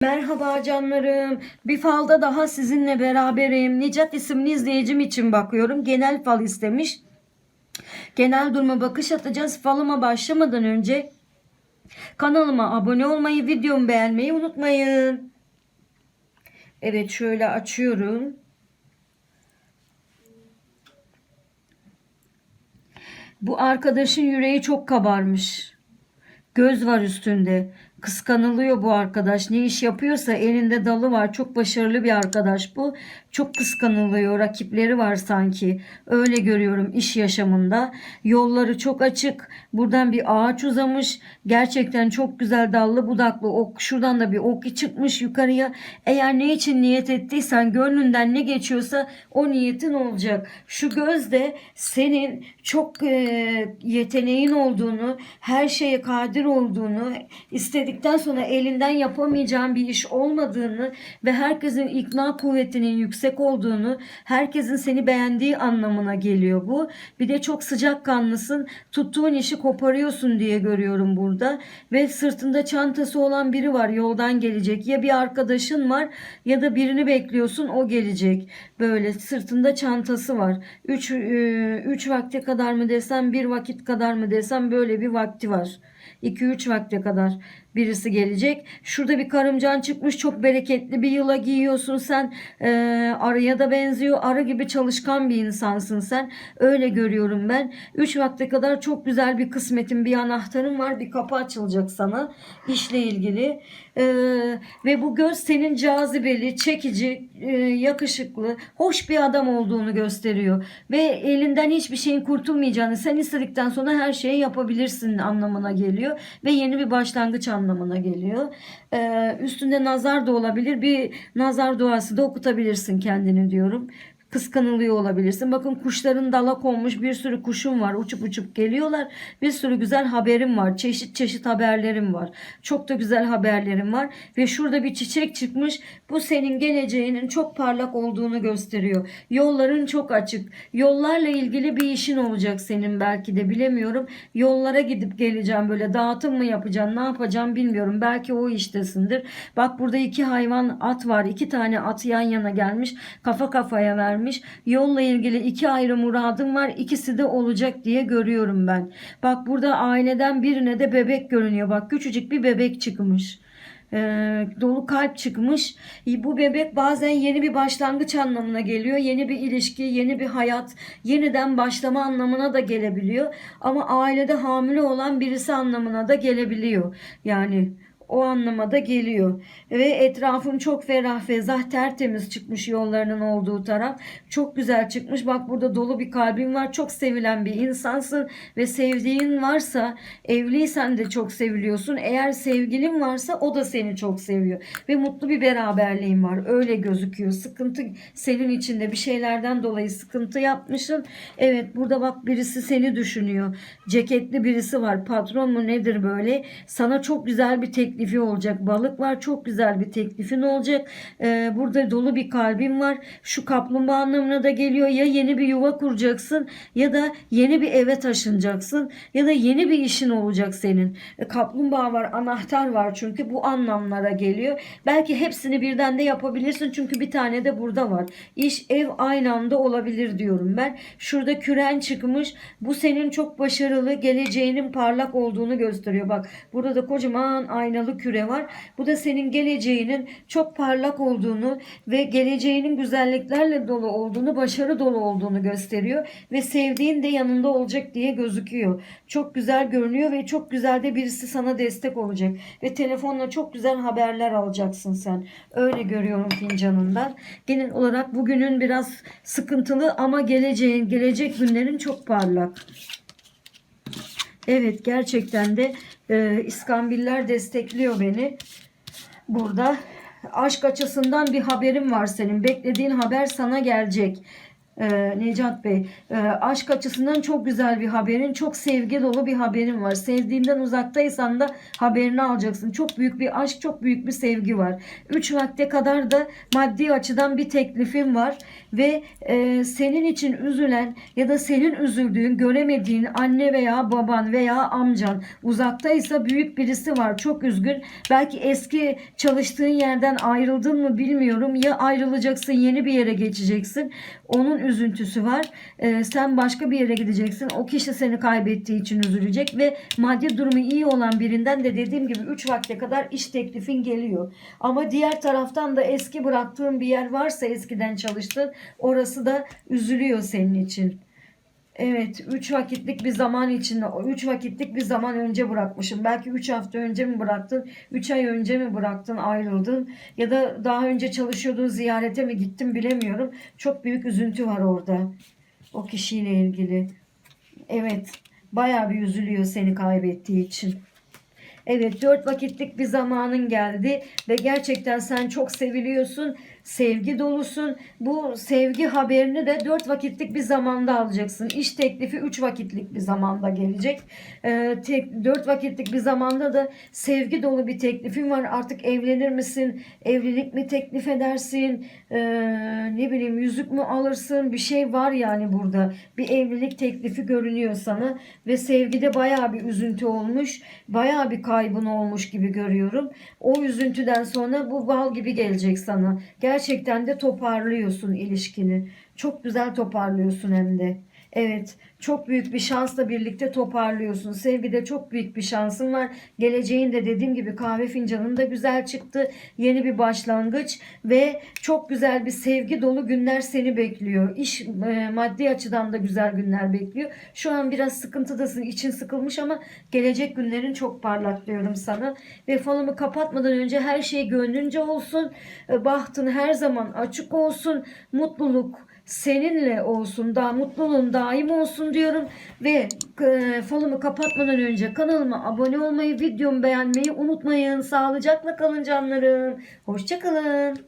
Merhaba canlarım. Bir falda daha sizinle beraberim. Nicat isimli izleyicim için bakıyorum. Genel fal istemiş. Genel duruma bakış atacağız. Falıma başlamadan önce kanalıma abone olmayı, videomu beğenmeyi unutmayın. Evet şöyle açıyorum. Bu arkadaşın yüreği çok kabarmış. Göz var üstünde. Kıskanılıyor bu arkadaş. Ne iş yapıyorsa elinde dalı var. Çok başarılı bir arkadaş bu. Çok kıskanılıyor. Rakipleri var sanki. Öyle görüyorum iş yaşamında. Yolları çok açık. Buradan bir ağaç uzamış. Gerçekten çok güzel dallı budaklı ok. Şuradan da bir ok çıkmış yukarıya. Eğer ne için niyet ettiysen gönlünden ne geçiyorsa o niyetin olacak. Şu gözde senin çok e, yeteneğin olduğunu, her şeye kadir olduğunu, istedikten sonra elinden yapamayacağın bir iş olmadığını ve herkesin ikna kuvvetinin yüksek olduğunu, herkesin seni beğendiği anlamına geliyor bu. Bir de çok sıcakkanlısın, tuttuğun işi koparıyorsun diye görüyorum burada ve sırtında çantası olan biri var yoldan gelecek. Ya bir arkadaşın var ya da birini bekliyorsun o gelecek. Böyle sırtında çantası var. 3 3 vakte kadar mı desem, bir vakit kadar mı desem böyle bir vakti var. 2-3 vakte kadar birisi gelecek. Şurada bir karımcan çıkmış çok bereketli bir yıla giyiyorsun sen. Ee, arıya da benziyor. Arı gibi çalışkan bir insansın sen. Öyle görüyorum ben. 3 vakte kadar çok güzel bir kısmetin bir anahtarın var. Bir kapı açılacak sana işle ilgili. Ee, ve bu göz senin cazibeli, çekici, e, yakışıklı, hoş bir adam olduğunu gösteriyor. Ve elinden hiçbir şeyin kurtulmayacağını sen istedikten sonra her şeyi yapabilirsin anlamına geliyor. Ve yeni bir başlangıç anlamına geliyor. Ee, üstünde nazar da olabilir. Bir nazar duası da okutabilirsin kendini diyorum kıskanılıyor olabilirsin. Bakın kuşların dala konmuş bir sürü kuşum var. Uçup uçup geliyorlar. Bir sürü güzel haberim var. Çeşit çeşit haberlerim var. Çok da güzel haberlerim var. Ve şurada bir çiçek çıkmış. Bu senin geleceğinin çok parlak olduğunu gösteriyor. Yolların çok açık. Yollarla ilgili bir işin olacak senin belki de bilemiyorum. Yollara gidip geleceğim böyle dağıtım mı yapacaksın ne yapacağım bilmiyorum. Belki o iştesindir. Bak burada iki hayvan at var. iki tane at yan yana gelmiş. Kafa kafaya vermiş vermiş. Yolla ilgili iki ayrı muradım var. İkisi de olacak diye görüyorum ben. Bak burada aileden birine de bebek görünüyor. Bak küçücük bir bebek çıkmış. Ee, dolu kalp çıkmış. Bu bebek bazen yeni bir başlangıç anlamına geliyor. Yeni bir ilişki, yeni bir hayat, yeniden başlama anlamına da gelebiliyor. Ama ailede hamile olan birisi anlamına da gelebiliyor. Yani o anlamada geliyor. Ve etrafım çok ferah fezah tertemiz çıkmış yollarının olduğu taraf. Çok güzel çıkmış. Bak burada dolu bir kalbin var. Çok sevilen bir insansın ve sevdiğin varsa evliysen de çok seviliyorsun. Eğer sevgilin varsa o da seni çok seviyor. Ve mutlu bir beraberliğin var. Öyle gözüküyor. Sıkıntı senin içinde bir şeylerden dolayı sıkıntı yapmışsın. Evet burada bak birisi seni düşünüyor. Ceketli birisi var. Patron mu nedir böyle? Sana çok güzel bir teklif teklifi olacak. Balık var çok güzel bir teklifin olacak. Ee, burada dolu bir kalbin var. Şu kaplumbağa anlamına da geliyor. Ya yeni bir yuva kuracaksın ya da yeni bir eve taşınacaksın ya da yeni bir işin olacak senin. E, kaplumbağa var anahtar var çünkü bu anlamlara geliyor. Belki hepsini birden de yapabilirsin çünkü bir tane de burada var. İş ev aynı anda olabilir diyorum ben. Şurada küren çıkmış. Bu senin çok başarılı geleceğinin parlak olduğunu gösteriyor. Bak burada da kocaman aynalı küre var. Bu da senin geleceğinin çok parlak olduğunu ve geleceğinin güzelliklerle dolu olduğunu, başarı dolu olduğunu gösteriyor ve sevdiğin de yanında olacak diye gözüküyor. Çok güzel görünüyor ve çok güzel de birisi sana destek olacak ve telefonla çok güzel haberler alacaksın sen. Öyle görüyorum fincanından. Genel olarak bugünün biraz sıkıntılı ama geleceğin, gelecek günlerin çok parlak. Evet gerçekten de e, İskambiller destekliyor beni. Burada aşk açısından bir haberim var senin. Beklediğin haber sana gelecek. e, Necat Bey. E, aşk açısından çok güzel bir haberin, çok sevgi dolu bir haberin var. Sevdiğinden uzaktaysan da haberini alacaksın. Çok büyük bir aşk, çok büyük bir sevgi var. 3 vakte kadar da maddi açıdan bir teklifim var ve e, senin için üzülen ya da senin üzüldüğün, göremediğin anne veya baban veya amcan uzaktaysa büyük birisi var. Çok üzgün. Belki eski çalıştığın yerden ayrıldın mı bilmiyorum. Ya ayrılacaksın, yeni bir yere geçeceksin. Onun üzüntüsü var. E, sen başka bir yere gideceksin. O kişi seni kaybettiği için üzülecek ve maddi durumu iyi olan birinden de dediğim gibi 3 vakte kadar iş teklifin geliyor. Ama diğer taraftan da eski bıraktığın bir yer varsa eskiden çalıştığın orası da üzülüyor senin için. Evet 3 vakitlik bir zaman içinde 3 vakitlik bir zaman önce bırakmışım. Belki 3 hafta önce mi bıraktın? 3 ay önce mi bıraktın ayrıldın? Ya da daha önce çalışıyordun ziyarete mi gittin bilemiyorum. Çok büyük üzüntü var orada. O kişiyle ilgili. Evet bayağı bir üzülüyor seni kaybettiği için. Evet dört vakitlik bir zamanın geldi ve gerçekten sen çok seviliyorsun, sevgi dolusun. Bu sevgi haberini de dört vakitlik bir zamanda alacaksın. İş teklifi üç vakitlik bir zamanda gelecek. Ee, tek, dört vakitlik bir zamanda da sevgi dolu bir teklifin var. Artık evlenir misin? Evlilik mi teklif edersin? Ee, ne bileyim yüzük mü alırsın? Bir şey var yani burada. Bir evlilik teklifi görünüyor sana ve sevgide bayağı bir üzüntü olmuş. Bayağı bir kaybın olmuş gibi görüyorum. O üzüntüden sonra bu bal gibi gelecek sana. Gerçekten de toparlıyorsun ilişkini. Çok güzel toparlıyorsun hem de. Evet, çok büyük bir şansla birlikte toparlıyorsun. Sevgide çok büyük bir şansın var. Geleceğin de dediğim gibi kahve fincanın da güzel çıktı. Yeni bir başlangıç ve çok güzel bir sevgi dolu günler seni bekliyor. İş e, maddi açıdan da güzel günler bekliyor. Şu an biraz sıkıntıdasın, için sıkılmış ama gelecek günlerin çok parlak diyorum sana. Ve falımı kapatmadan önce her şey gönlünce olsun. E, Bahtın her zaman açık olsun. Mutluluk, seninle olsun, daha mutluluğun daim olsun diyorum ve e, falımı kapatmadan önce kanalıma abone olmayı, videomu beğenmeyi unutmayın. Sağlıcakla kalın canlarım. Hoşçakalın.